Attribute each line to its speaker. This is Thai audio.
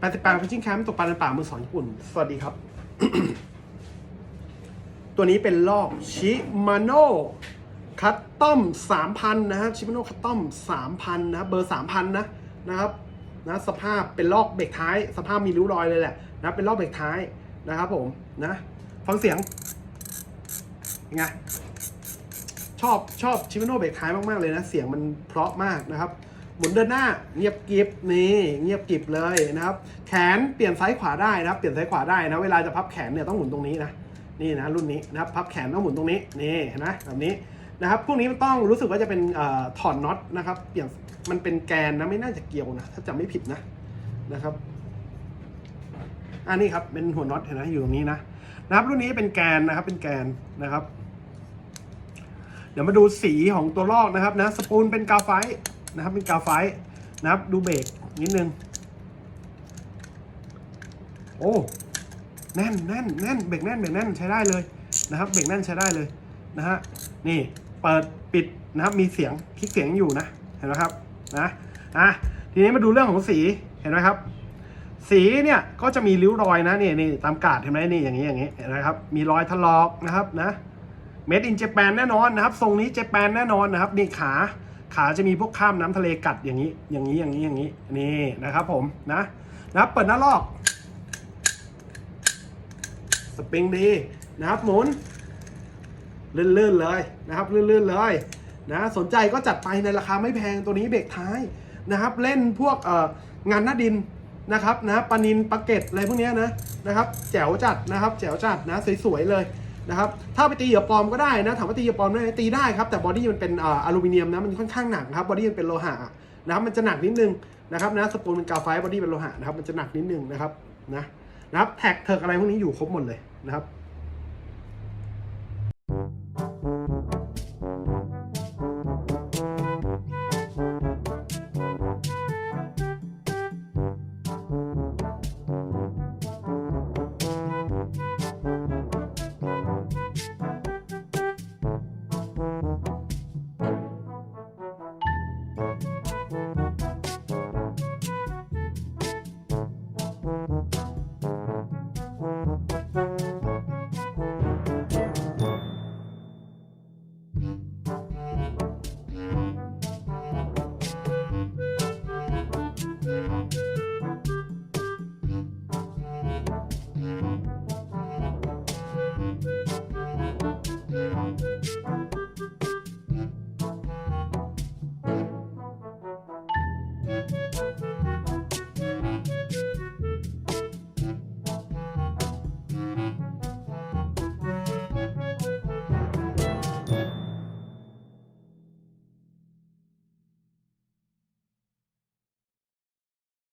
Speaker 1: 88 Fishing Camp ตกปลาในป่ามือสองญี่ปุ่น สวัสดีครับ ตัวนี้เป็นลอกชิมาโน่คัตตอม3,000 นะครับชิมาโน่คัตตอม3,000 นะเบอร์ 3,000 นะนะครับนะสภาพเป็นลอกเบรกท้าย สภาพมีริ้วรอยเลยแหละนะเป็นลอกเบรกท้ายนะครับผมนะฟังเสียงยังไงชอบชอบชิม a โนเบรกท้ายมาก ๆ เลยนะ เสียงมันเพราะมากนะครับ หมุนเดินหน้าเงียบกิบนี่เงียบกิบเลยนะครับ แขนเปลี่ยนซ้ายขวาได้นะครับ เปลี่ยนซ้ายขวาได้นะ เวลาจะพับแขนเนี่ยต้องหมุนตรงนี้นะนี่นะรุ่นนี้นะครับพับแขนต้องหมุนตรงนี้นี่เห็นไหมแบบนี้นะครับพวกนี้มันต้องรู้สึกว่าจะเป็นอถอดน็อตนะครับเปลี่ยนมันเป็นแกนนะไม่น่าจะเกี่ยวนะถ้าจำไม่ผิดนะนะครับอันนี้ครับเป็นหัวน็อตเห็นไหมอยู่ตรงนี้นะนะครับรุ่นนี้เป็นแกนนะครับเป็นแกนนะครับ เดี๋ยวมาดูสีของตัวลอกนะครับนะสปูลเป็นกาไฟ นะครับเป็นกาไฟนะครับดูเบรกนิดนึง โอ้แน่นแน่นแน่นเบรกแน่นเบรกแน่นใช้ได้เลยนะครับเบรกแน่นใช้ได้เลยนะฮะนี่เปิดปิดนะครับมีเสียงคลิกเสียงอยู่นะเห็นไหมครับนะอะทีนี้มาดูเรื่องของสีเห็นไหมครับ สีเนี่ยก็จะมีริ้วรอยนะนี่นี่ตามกาดเห็นไหมนี่อย่างนี้อย่างนี้เห็นไหมครับมีรอยถลอกนะครับนะเมดอินเจแปนแน่นอนนะครับทรงนี้เจแปนแน่นอนนะครับนี่ขา ขาจะมีพวกข้ามน้ำทะเลกัดอย่างนี้ อย่างนี้อย่างนี้อย่างนี้นี่นะครับผมนะนะเปิดหน้าลอก สปริงดีนะครับหมุนลื่นๆเลยนะครับลื่นๆเลยนะสนใจก็จัดไปในราคาไม่แพงตัวนี้เบรกท้ายนะครับ เล่นพวกเอ่องานหน้าดินนะครับนะปานินปลาเก็ดอะไรพวกนี้นะนะครับ แจ๋วจัดนะครับ แจ๋วจัดนะสวยๆเลย นะครับถ้าไปตีเหยื่อปลอมก็ได้นะถามว่าตีเหยื่อปลอมได้ไหมตีได้ครับแต่บอดี้มันเป็นออลูมิเนียมนะมันค่อนข้างหนักครับบอดี้มันเป็นโลหะนะครับมันจะหนักนิดนึงนะครับนะสปูลเป็นกาวไฟบอดี้เป็นโลหะนะครับมันจะหนักนิดนึงนะครับนะนะครับแท็กเถิกอะไรพวกนี้อยู่ครบหมดเลยนะครับ Thank you.